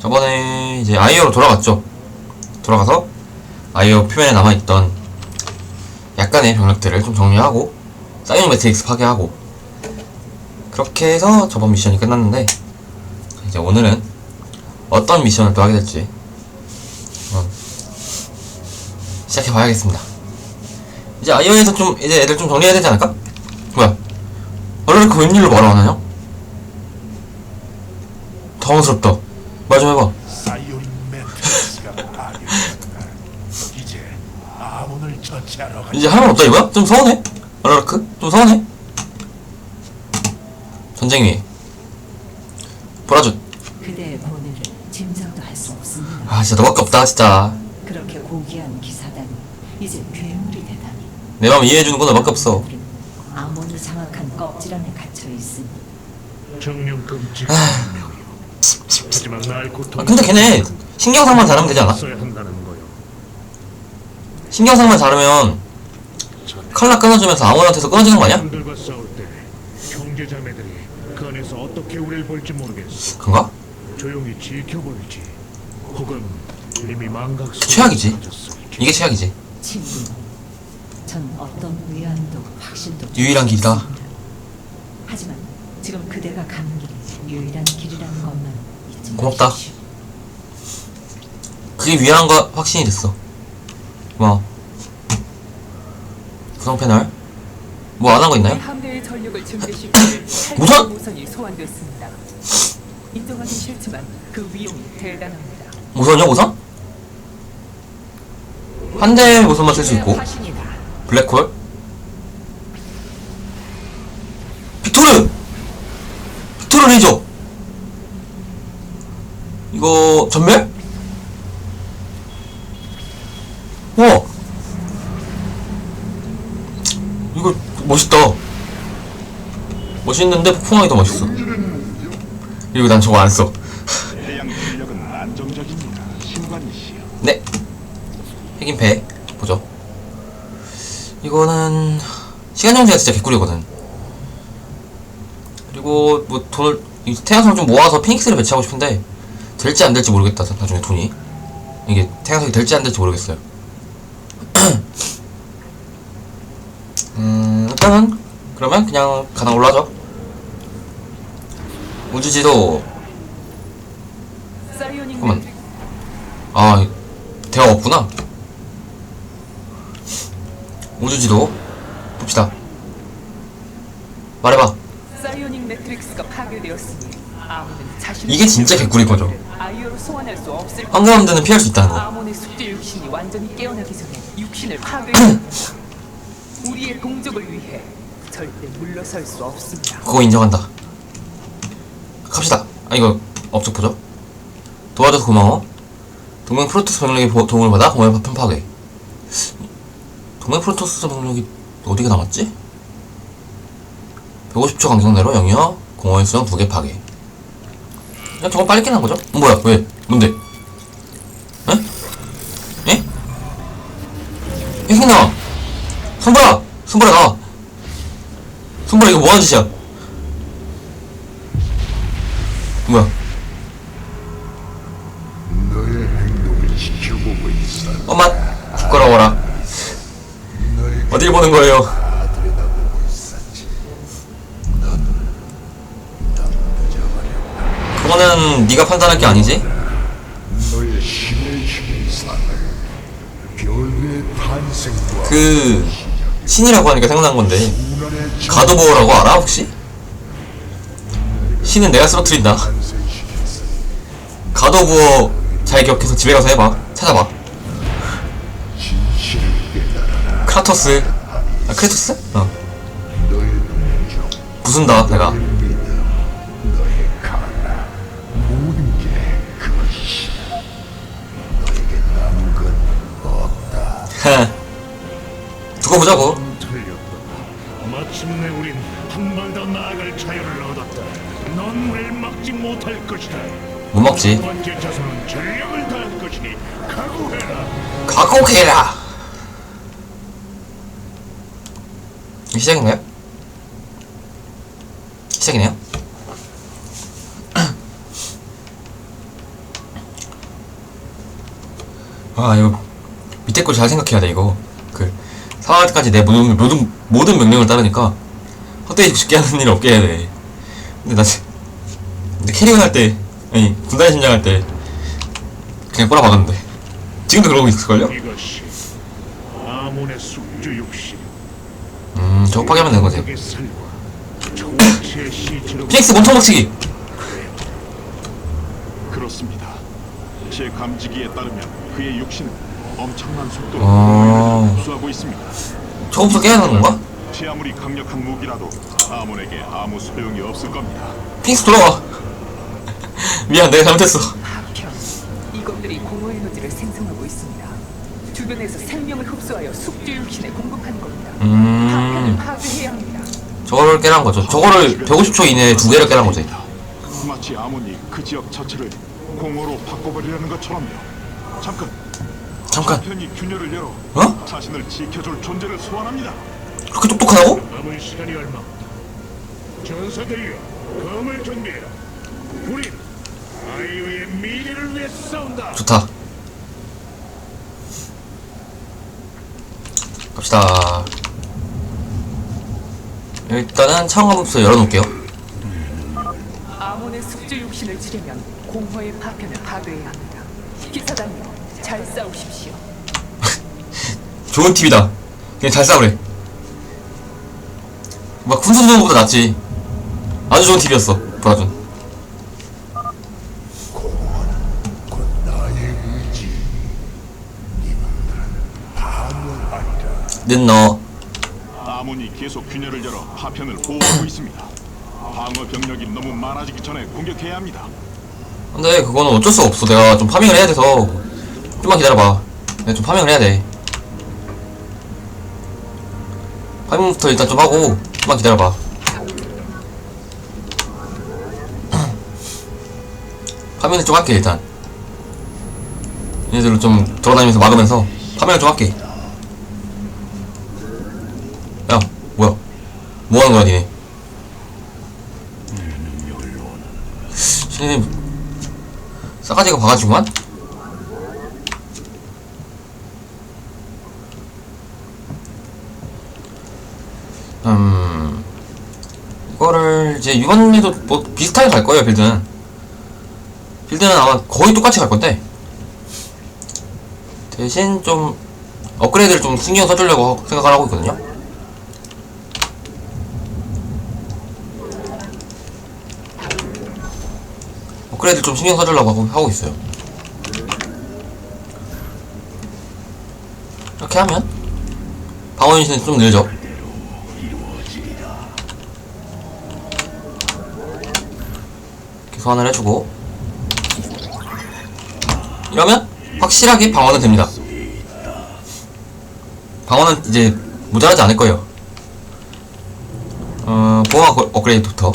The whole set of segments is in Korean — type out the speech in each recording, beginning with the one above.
저번에 이제 아이오로 돌아갔죠. 돌아가서 아이오 표면에 남아있던 약간의 병력들을 좀 정리하고 사이언 매트릭스 파괴하고 그렇게 해서 저번 미션이 끝났는데 이제 오늘은 어떤 미션을 또 하게 될지 시작해 봐야겠습니다. 이제 아이오에서 좀 이제 애들 좀 정리해야 되지 않을까? 뭐야? 원래 그 웬일로 말을 안 하냐? 당황스럽다. 말 좀 해봐. 사이오린 매트리스가 파괴되었다. 이제 아몬을 처치하러 갈 이제 할 말 없다 이거야? 좀 서운해? 알라르크? 좀 서운해? 전쟁이 보라주 그대의 본의를 짐작도 할 수 없습니다. 아 진짜 너밖에 없다 진짜 그렇게 고귀한 기사단이 이제 괴물이 되다니. 내 마음 이해해주는 건 너밖에 없어 우린 아몬이 장악한 껍질 안에 갇혀 있으니 정령 금지. 하지만 날 고통. 아, 근데 걔네 신경상만 잘하면 되지 않아? 써야 한다는 거요. 신경상만 잘하면 칼라 끊어주면서 아몬한테서 끊어지는 거 아니야? 들과 싸울 때 형제 자매들이 그 안에서 어떻게 우리를 볼지 모르겠어. 그런가? 조용히 지켜볼지, 혹은 이미 망각 속에 최악이지. 빠졌을지. 이게 최악이지 친구. 전 어떤 위안도 확신도 유일한 길이다. 없습니다. 하지만 지금 그대가 가는 길이 유일한 길이라는 것만 잊지 고맙다. 마십시오. 그게 위안한 거 확신이 됐어 고마워 구성 패널 뭐안한거 있나요? 함대의 전력을 우선! 모선이 소환됐습니다. 인정하기 싫지만 그 위용이 대단합니다. 우선이요 우선? 한대 우선만 쓸 수 있고. 블랙홀 빅토르! 빅토르 레이저 이거 전멸? 멋있다 멋있는데 폭풍하기 더 멋있어 그리고 난 저거 안정적입니다. 신관이시여. 네. 핵인 배 보죠. 이거는 시간 정지가 진짜 개꿀이거든. 그리고 뭐 돈을 이 태양성 좀 모아서 피닉스를 배치하고 싶은데 될지 안 될지 모르겠다. 나중에 돈이 이게 태양성이 될지 안 될지 모르겠어요. 음 일단은 그러면 그냥 가당 올라죠. 우주지도 잠깐만. 아, 대화 없구나. 우주지도 봅시다. 말해봐. 이게 진짜 개꿀인 거죠. 황금함대는 피할 수 있다는 거. 우리의 동족을 위해 절대 물러설 수 없습니다. 그거 인정한다. 갑시다. 아, 이거 업적 보죠. 도와줘서 고마워. 동맹 프로토스 병력의 보- 도움을 받아 공허의 파편 파괴. 동맹 프로토스 병력이 어디가 남았지? 150초 강성 내로 영역 공허의 수정 2개 파괴. 그냥 저건 빨리 깨는 거죠? 어, 뭐야, 왜? 뭔데? 에? 에? 핵나! 손보라! 손보라 나와! 손보라 이거 뭐하는 짓이야? 뭐야? 너의 행동을 지켜보고 있어. 엄마 부끄러워라 어딜 보는 거예요. 그거는 네가 판단할 게 아니지? 그 신이라고 하니까 생각난 건데 운원의 가도보어라고 알아 혹시? 신은 내가 쓰러뜨린다. 가도부어 잘 기억해서 집에 가서 해봐 찾아봐. 크라토스 아 크레토스? 어 부순다 내가 두고 보자고 마침내 우린 한 발 더 나아갈 자유를 얻었다. 넌 우리를 막지 못할 것이다. 못 먹지 두 번째 자손은 전력을 다할 것이니 각오해라. 각오해라 이게 시작인가요? 시작이네요 아 이거 밑에 걸잘 생각해야 돼 이거 그 사망할 때까지 내 모든 모든 모든 명령을 따르니까 헛되이 쉽게 하는 일 없게 해야 돼. 근데 나 지- 근데 캐리건 할 때 아니 군단의 심장 할 때 그냥 꼬라 박았는데. 지금도 그러고 있을걸요? 음 저거 파괴하면 되는 거지. 피닉스 몸통 박치기! 그렇습니다. 제 감지기에 따르면 그의 육신은 엄청난 속도로 아. 흡수하고 있습니다. 저거부터 깨야 하는 건가? 제 아무리 강력한 무기라도 아몬에게 아무 소용이 없을 겁니다. 피닉스 돌아와 미안 내가 잘못했어 파편. 이것들이 공허 에너지를 생성하고 있습니다. 주변에서 생명을 흡수하여 숙주 육신에 공급하는 겁니다. 파편을 음 파괴해야 합니다. 저거를 깨라는 거죠 저거를 150초 이내에 두 개를 깨라는 거지 마치 아몬이 그 지역 자체를 공허로 바꿔버리려는 것처럼요. 잠깐, 잠깐 편이 균열을 열어 어? 자신을 지켜줄 존재를 소환합니다. 그렇게 똑똑하다고? 남은 시간이 얼마 없다. 전사들이여, 검을 준비해라. 우린 아이오의 미래를 위해 싸운다. 좋다. 갑시다. 일단은 창업부터 열어놓을게요. 아몬의 숙주 육신을 지려면 공허의 파편을 파괴해야 합니다. 기사단이여, 잘 싸우십시오. 좋은 팁이다. 그냥 잘 싸우래. 막 군수수보다 낫지. 아주 좋은 팁이었어. 브라준. 곧 나의 의지. 는 너. 아몬이 계속 균열을 열어 파편을 보호하고 있습니다. 방어 병력이 너무 많아지기 전에 공격해야 합니다. 근데 그거는 어쩔 수가 없어. 내가 좀 파밍을 해야 돼서. 좀만 기다려봐. 내가 좀 파밍을 해야 돼. 파밍부터 일단 좀 하고, 좀만 기다려봐. 파밍을 좀 할게, 일단. 얘네들을 좀 돌아다니면서 막으면서 파밍을 좀 할게. 야, 뭐야. 뭐 하는 거야, 니네? 신님, 싸가지가 봐가지고만? 음, 이제 이번에도 뭐 비슷하게 갈 거예요, 빌드는. 빌드는 아마 거의 똑같이 갈 건데, 대신 좀 업그레이드를 좀 신경 써주려고 생각을 하고 있거든요. 업그레이드 좀 신경 써주려고 하고, 있어요. 이렇게 하면 방어 유닛은 좀 늘죠. 이렇게 소환을 해주고 이러면 확실하게 방어는 됩니다. 방어는 이제 모자라지 않을 거예요. 어, 업- 업그레이드부터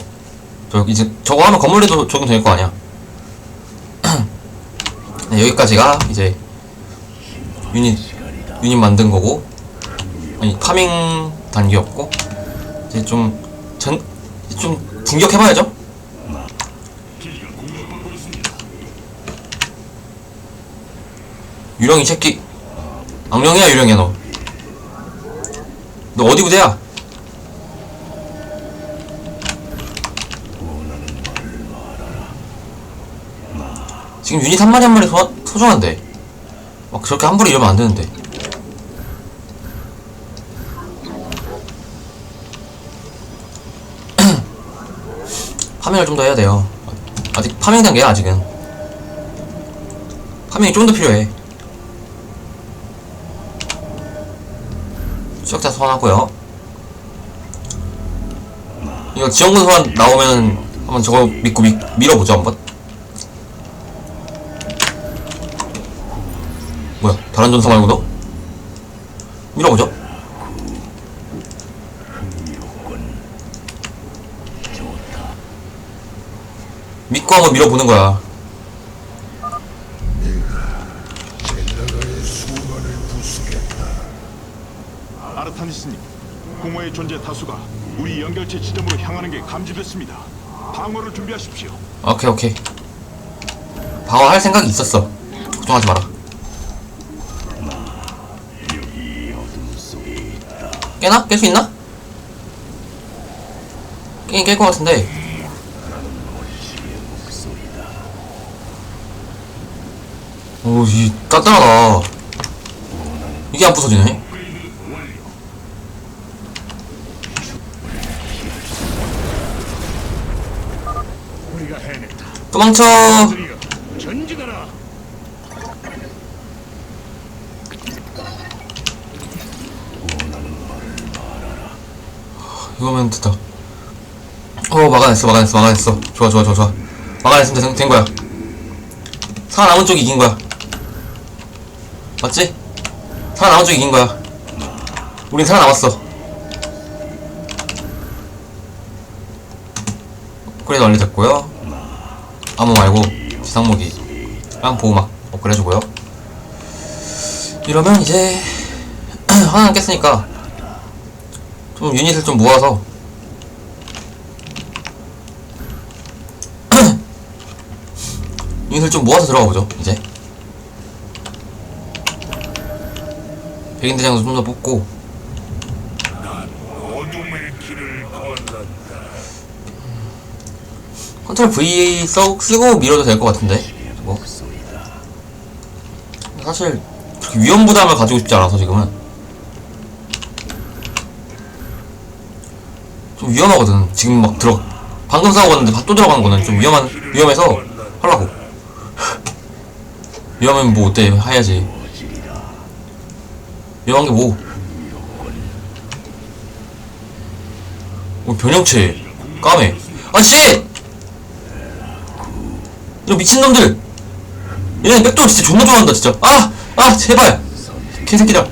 저 이제 저거 하면 건물에도 적용될 거 아니야. 네, 여기까지가 이제 유닛 유닛 만든 거고 아니 파밍 단계였고 이제 좀 전좀 진격해봐야죠. 유령 이 새끼. 악령이야 유령이야 너. 너 어디 부대야? 지금 유닛 한 마리 한 마리 소, 소중한데. 막 저렇게 함부로 이러면 안 되는데. 파밍을 좀 더 해야 돼요. 아직 파밍 단계야 아직은. 파밍이 좀 더 필요해 추적자 소환하고요. 이거 지원군 소환 나오면 한번 저거 믿고 미, 밀어보죠 한번. 뭐야 다른 전사 말고도? 밀어보죠. 믿고 한번 밀어보는 거야 방어를 준비하십시오. 오케이 오케이 방어 할 생각이 있었어 걱정하지 마라 깨나? 깰 수 있나? 깨긴 깰것 같은데 오이 단단하다 이게 안 부서지네 도망쳐. 이거면 됐다. 어 막아냈어 막아냈어 막아냈어. 좋아 좋아 좋아 좋아. 막아냈으면 된, 된 거야. 살아남은 쪽이 이긴 거야. 맞지? 살아남은 쪽이 이긴 거야. 우린 살아남았어. 업그레이드 완료됐고요 암호 말고 지상무기랑 보호막 업그레이드 해주고요. 이러면 이제 하나는 깼으니까 좀 유닛을 좀 모아서 유닛을 좀 모아서 들어가 보죠 이제. 백인 대장도 좀 더 뽑고 컨트롤 V 써, 쓰고 밀어도 될 것 같은데? 뭐. 사실 위험 부담을 가지고 싶지 않아서 지금은. 좀 위험하거든. 지금 막 들어 방금 싸우고 갔는데 또 들어간 거는 좀 위험한 위험해서 하려고. 위험하면 뭐 어때? 해야지. 위험한 게뭐? 어, 변형체. 까매. 아 씨! 이런 미친놈들! 얘네 백도 진짜 존나 좋아한다 진짜 아! 아 제발! 개새끼들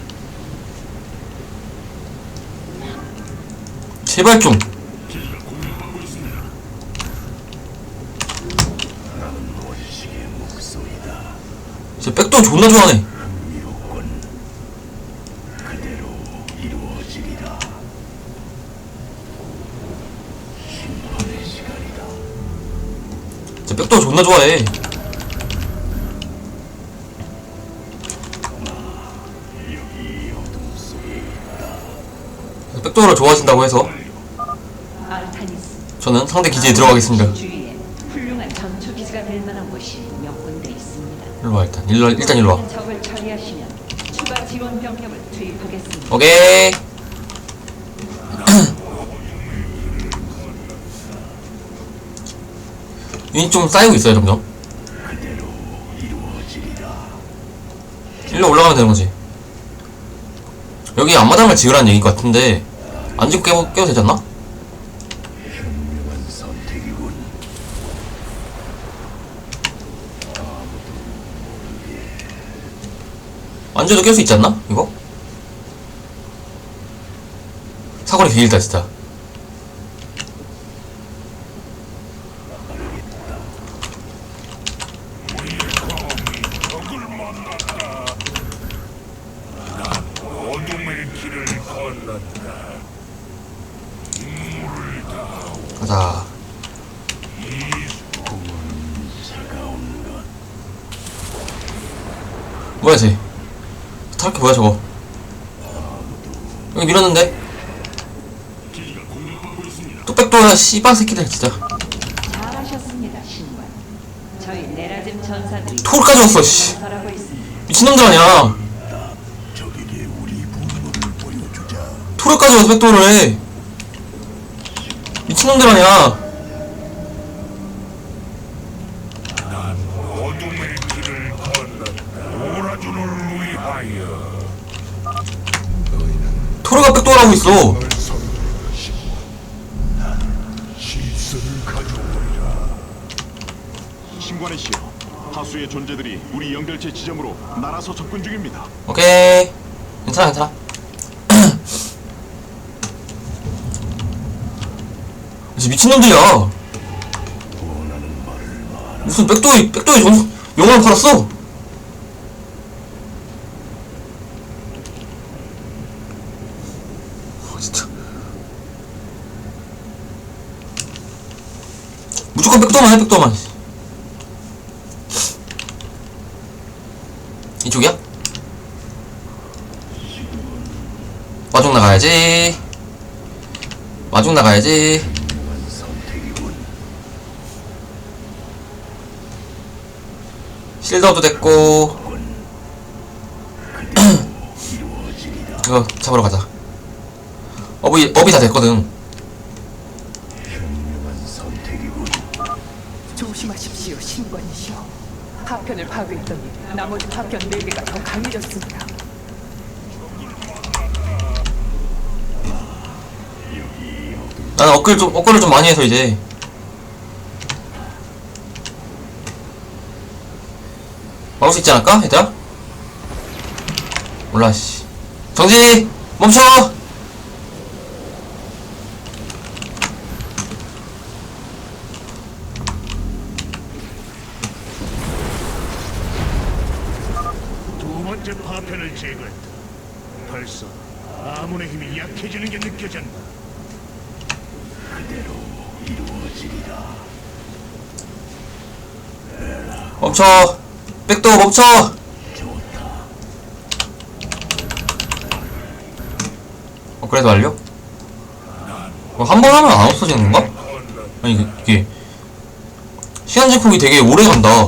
제발 좀 진짜 백도 존나 좋아하네 진짜 백도 존나 좋아해 백도어를 좋아하신다고 해서 저는 상대 기지에 들어가겠습니다. 일로 와 일단 일로 일단 일로 와. 오케이 유닛 좀 쌓이고 있어요 점점 일로 올라가면 되는 거지 여기 앞마당을 지으라는 얘기 같은데 안 짓고 깨도, 깨도 되지 않나? 안 지어도 깰 수 있지 않나? 이거? 사거리 길다 진짜 어둠의 길을 건넌다. 가자 뭐야 쟤 타락해 뭐야 저거 여기 밀었는데 또 백도야 씨발 새끼들 진짜 잘하셨습니다, 신관. 저희 네라짐 전사들이 토르까지 왔어 씨 있습니다. 미친놈들 아니야 적에게 우리 분노를 보여주자. 토르까지 와서 백도를 해 미친놈들 아니야 난 어둠의 길을 건넌다. 오라준을 위하여. 토르가 백도를 하고 있어. 신관의 다수의 존재들이 우리 연결체 지점으로 날아서 접근 중입니다. 오케이 괜찮아 괜찮아 진짜 미친놈들이야 무슨 백도이 백도이 정 영화를 팔았어 무조건 백도만 해 백도만. 이쪽이야? 마중 나가야 나가야지. 마중 나가야지. 실더도 됐고. 이거 잡으러 가자. 업이 업이 다 됐거든 신관이시여. 파편을 파괴했더니 나머지 파편 네 개가 더 강해졌습니다. 나는 업글 좀 업글을 좀 많이 해서 이제 막을 수 있지 않을까 얘들아? 몰라 씨 정지 멈춰 두 번째 파편을 제거했다. 벌써 아문의 힘이 약해지는 게 느껴진다. 멈춰 백도 멈춰 업그레이드 완료? 어, 한 번 하면 안 없어지는 건가? 아니 그- 이게 시간 증폭이 되게 오래 간다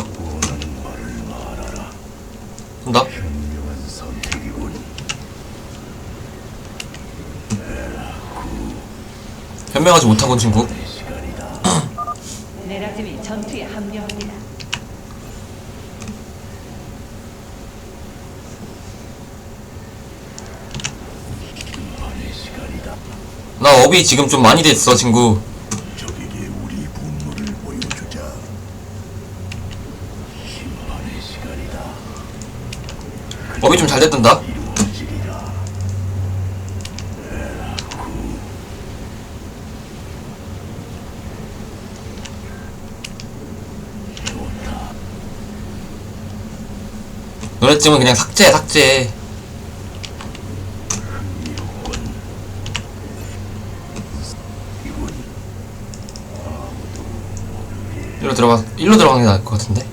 간다 변명하지 못하군 친구 내라짐이 전투에 합류합니다. 나 업이 지금 좀 많이 됐어 친구. 적에게 우리 분노를 보여주자. 심판의 시간이다. 업이 좀 잘 됐던다. 노래쯤은 그냥 삭제 삭제 일로 들어가 일로 들어가는 게 나을 것 같은데?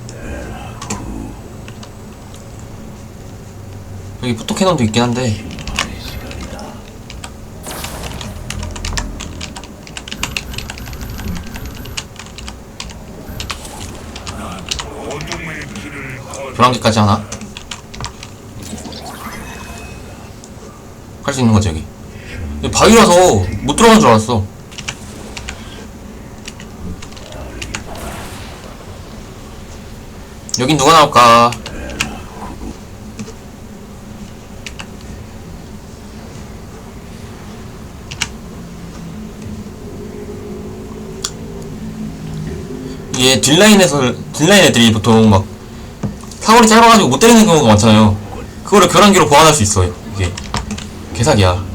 여기 포토캐논도 있긴 한데. 불안개까지 하나? 할 수 있는 거지 여기 바위라서 못 들어가는 줄 알았어 여긴 누가 나올까 이게 뒷라인에서 뒷라인 애들이 보통 막 사거리 짧아가지고 못 때리는 경우가 많잖아요. 그거를 교란기로 보완할 수 있어요. 이게 개사기야.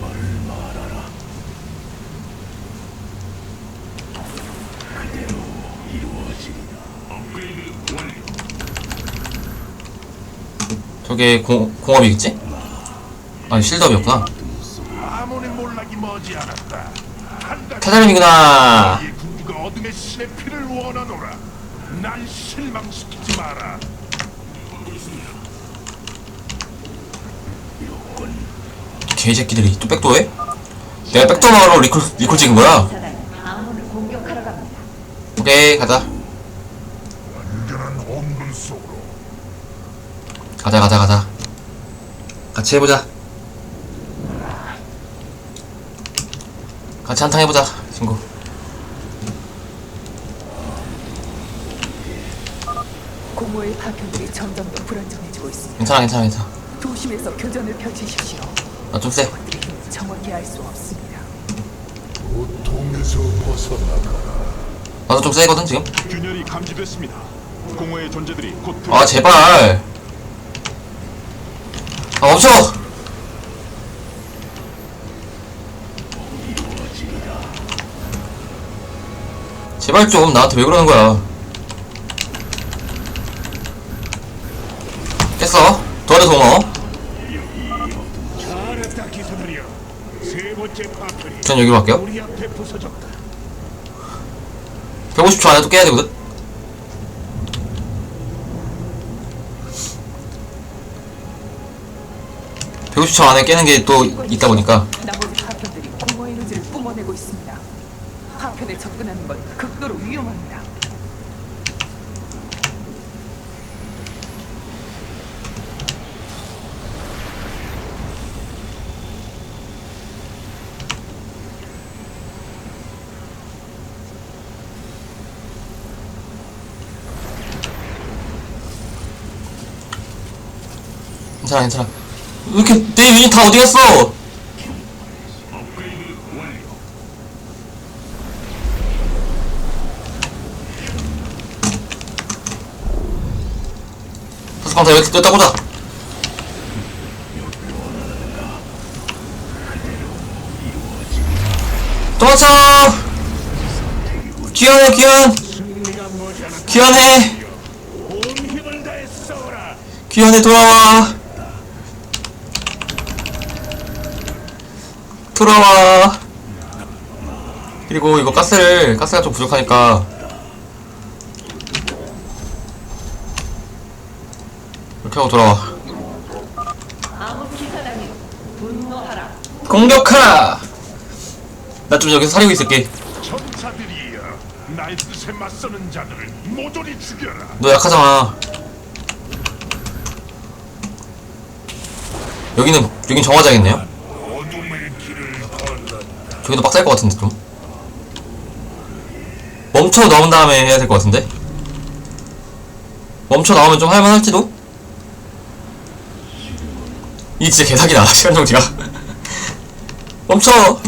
저게 공, 공업이겠지? 아니 실드업이었구나. 타자림이구나. 개새끼들이 또 백도해? 내가 백도 막으러 리콜, 리콜 찍은 거야? 오케이 가자 완전한 온분 속으로 가자 가자 가자 같이 해보자 같이 한탕 해보자 친구 공허의 파편들이 점점 더 불안정해지고 있습니다. 괜찮아 괜찮아 괜찮아 조심해서 교전을 펼치십시오. 나좀 힘을 정확히 알 수 없습니다. 고통에서 벗어나가라. 나도 좀 세거든 지금 균열이 감지됐습니다. 공허의 존재들이 곧 아 제발 아 멈춰 제발 좀 나한테 왜 그러는 거야. 세 번째 파편이 전 여기로 갈게요. 우리 앞에 부서졌다. 150초 안에 또 깨야 되거든 150초 안에 깨는 게 또 있다 보니까 나머지 파편들이 공허 에너지를 뿜어내고 있습니다. 파편에 접근하는 건 극도로 위험합니다. 괜찮아 괜찮아 이렇게 내 유닛 다 어디 갔어? 다섯 방다 여기 여기다 꽂아 도망쳐! 힘을 다해 싸워라. 귀환해 돌아와 돌아와. 그리고 이거 가스를 가스가 좀 부족하니까. 이렇게 하고 돌아와. 공격하라! 나 좀 여기서 사리고 있을게. 천사들이여 나의 뜻에 맞서는 자들을 모조리 죽여라. 너 약하잖아. 여기는 여긴 정화장이네요 저기도 빡셀 것 같은데 좀. 멈춰 나온 다음에 해야 될 것 같은데? 멈춰 나오면 좀 할만할지도? 이 진짜 개사기다 시간 정지가. 멈춰!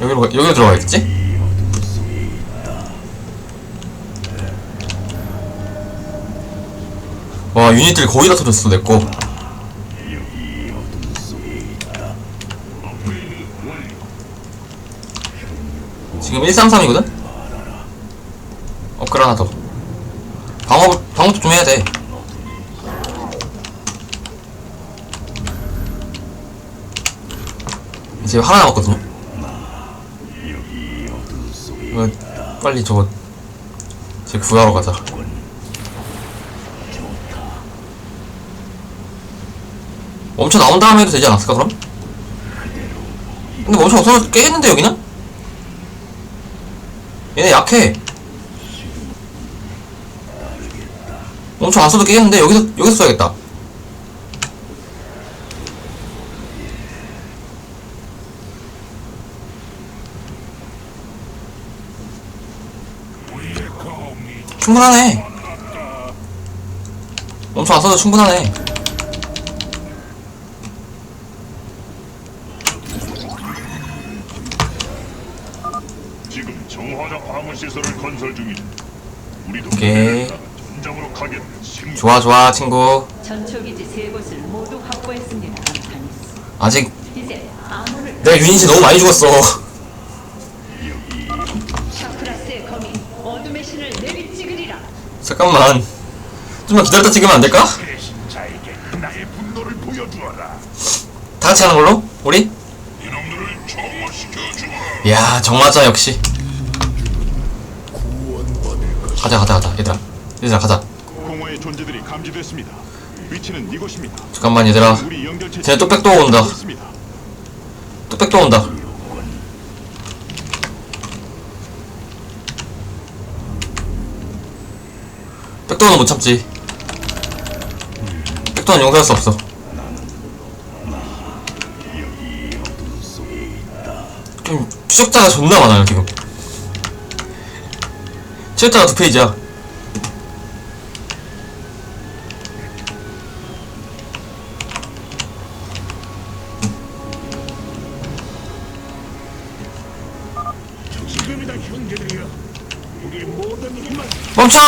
여기로 가- 여기로 들어가야겠지? 와 유닛들 거의 다 터졌어 내꺼 지금 133이거든? 업글 하나 더. 방어, 방어도 좀 해야 돼. 이제 하나 남았거든요? 빨리 저거 제 구하러 가자 멈춰 나온 다음에 해도 되지 않았을까 그럼? 근데 멈춰 없어서 깨겠는데 여기는? 얘네 약해 멈춰 안 써도 깨겠는데 여기서 여기서 써야겠다 충분하네 멈춰 안 써도 충분하네 지금 정화자 방어 시설을 건설 중이다 우리도 오케이. 전장으로 가겠다 심 좋아 좋아 친구 전초기지 세 곳을 모두 확보했습니다. 아타니스. 아직 이제 아무를 내가 유닛이 너무 많이 죽었어 샤크라스의 검이 어둠의 신을 내리찍으리라. 잠깐만 좀만 기다렸다 찍으면 안 될까? 배신자에게 나의 분노를 보여주어라 다 같이 하는 걸로? 우리? 이놈들을 정화시켜 주마 이야 정맞아 역시 가자 가자 가자 얘들아 얘들아 가자 공허의 존재들이 감지됐습니다. 위치는 이곳입니다. 잠깐만 얘들아 우리 연결체 쟤네 또 온다. 있습니다. 온다 백도는 못 참지 백도는 용서할 수 없어 좀 추적자가 존나 많아요 지금 추적자가 두 페이지야 멈춰!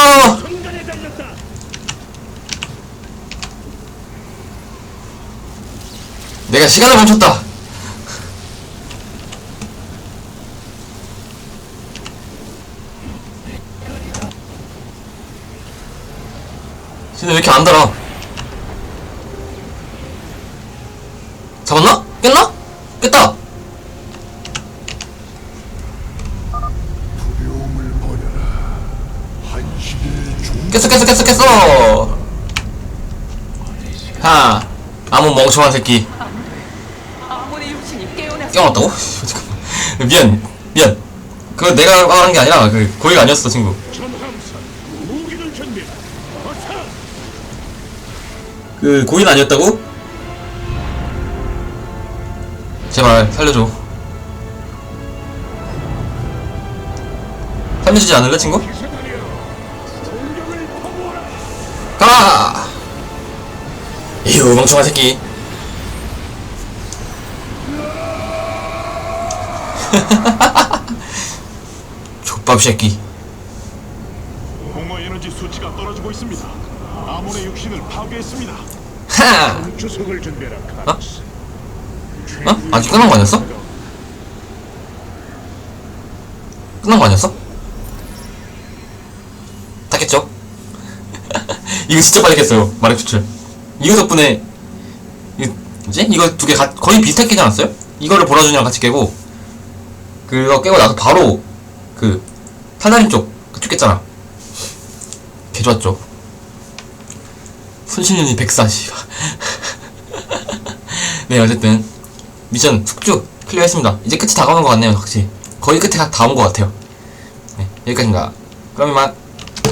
내가 시간을 멈췄다 쟤네 왜 이렇게 안 달아 잡았나? 깼나? 깼다 깼어 깼어 깼어 깼어 하나 아무 멍청한 새끼. 깨어났다고? 잠깐만 미안 미안 그거 내가 말한 게 아니라 그 고의가 아니었어 친구. 그 고의는 아니었다고? 제발 살려줘 살려주지 않을래 친구? 가! 이후 멍청한 새끼 족밥 새끼 공허 에너지 수치가 떨어지고 있습니다. 아몬의 육신을 파괴했습니다. 하! 주석을 준비해라. 카스. 어? 아직 끝난 거 아니었어? 끝난 거 아니었어? 다 깼죠? 이거 진짜 빨리 깼어요 마력 추출 이거 덕분에 이 뭐지? 이거 두 개 거의 비슷하게 깨지 않았어요? 이거를 보라준이랑 같이 깨고 그거 깨고 나서 바로 그 탈다림 쪽 그쪽 깼잖아 개 좋았죠 손실년이 140네 어쨌든 미션 숙주 클리어했습니다. 이제 끝이 다가오는 것 같네요, 확실히. 거의 끝에 다 온 것 같아요. 네, 여기까지입니다. 그럼 이만.